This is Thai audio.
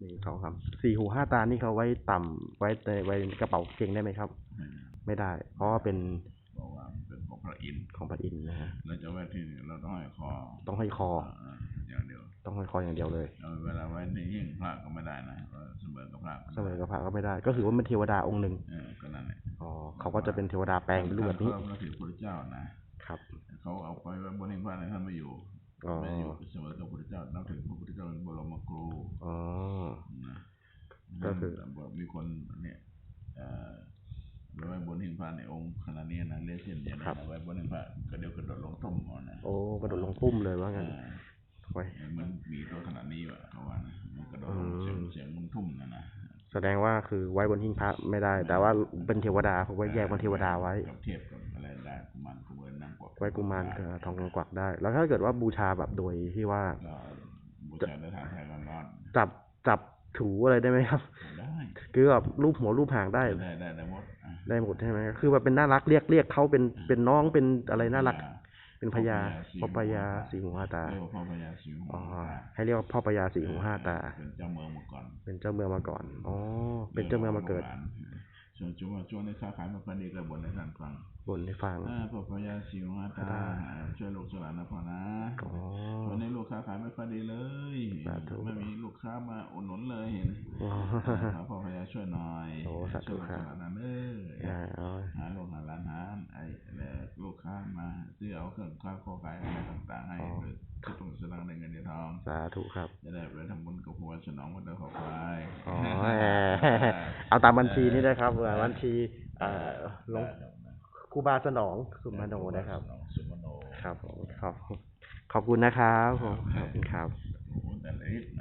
หนึ่งสองสามสี่หูห้าตานี่เขาไว้ต่ำไว้ในไว้กระเป๋าเกงได้ไหมครับ ไม่ได้ เพราะว่าเป็นบอกว่ามันเป็นของพระอินทร์ของพระอินทร์นะฮะเราจะไว้ที่นี่เราต้องห้อยคอ ต้องห้อยคอเอออย่างเดียว ต้องห้อยคออย่างเดียวเลยเราเวลาไว้ในหิ้งพระก็ไม่ได้นะเพราะเสมอกับพระเสมอกับพระก็ไม่ได้ ก็คือว่าเป็นเทวดาองค์หนึ่งเออก็นั่นแหละอ๋อเขาก็จะเป็นเทวดาแปลงเป็นรูปแบบนี้เขาถือพระเจ้านะครับเขาเอาไปไว้บนหิ้งพระในท่านไม่อยู่อ๋อไม่อยู่เสมอกับพระเจ้านับถือพระพุทธเจ้าเป็นบรมครูอ๋อนะก็ คือมีคนเนี่ยเอ่อไว้บนหิ้งพระในองค์ขนาดนี้นะเรียกเช่นอย่างนี้นะไว้บนหิ้งพระก็เดี๋ยวกระโดดลงต้มก่อนนะโอ้กระโดดลงพุ่มเลยว่างั้นอ่าไว้มันมีตัวขนาดนี้ว่ะเขาว่านะมันกระโดดลงอืมเสียงเสียงมันทุ่มนะนะแสดงว่าคือไว้บนหิ้งพระไม่ได้ แต่ว่าเป็นเทวดาเขาไว้แยกเป็นเทวดาไว้กับเทียบกับอะไรได้กุมารกุเบินนางกวักไว้กุมารกับทองกวักได้ แล้วถ้าเกิดว่าบูชาแบบโดยที่ว่าก็บูชาในทางไทยร้อนจับจับถูอะไรได้ไหมครับๆได้ คือแบบรูปหัวรูปหางได้ ได้ได้ได้หมดอะได้หมดใช่ไหมคือแบบเป็นน่ารักเรียกเรียกเขาเป็นเป็นน้องเป็นอะไรน่ารัก เป็นพญาพ่อพญาสีหูห้าตา เรียกว่าพ่อพญาสีหูอ๋อห้าตาให้เรียกว่าพ่อพญาสีหูห้าตา เป็นเจ้าเมืองมาก่อนเป็นเจ้าเมืองมาก่อน อ๋อ เป็นเจ้าเมืองมาเกิด ช่วงช่วงช่วงในค้าขายมาพันดีก็บ่นในท่านฟังบนให้ฟัง อ่าพ่อพญาสีหูห้าตาช่วยลูกสหลานนะพ่อนะ อ๋อ ไม่ค่อยดีเลยสาธุไม่มีลูกค้ามาอุดหนุนเลยเห็นอ๋อหาพ่อพญาช่วยหน่อยโอ้สาธุช่วยลูกครับสหลานนะเด้ออ่าอ๋อหาลูกหาหลานหาไอ้เอ่อลูกค้ามาซื้อเอาเครื่องค้าข้อขายอะไรต่างๆให้โดยที่ต้องแสดงในเงินในทอง สาธุครับ จะได้ไปทำบุญกับหัวฉนองวันเดือนขอไปอ๋อแหมเอาตามบัญชีนี่นะครับเอ่อบัญชีเอ่อหลวงครูบาสนองสุมาโนนะครับ สุมาโนครับผมขอบ ขอบคุณนะครับผมขอบคุณครับ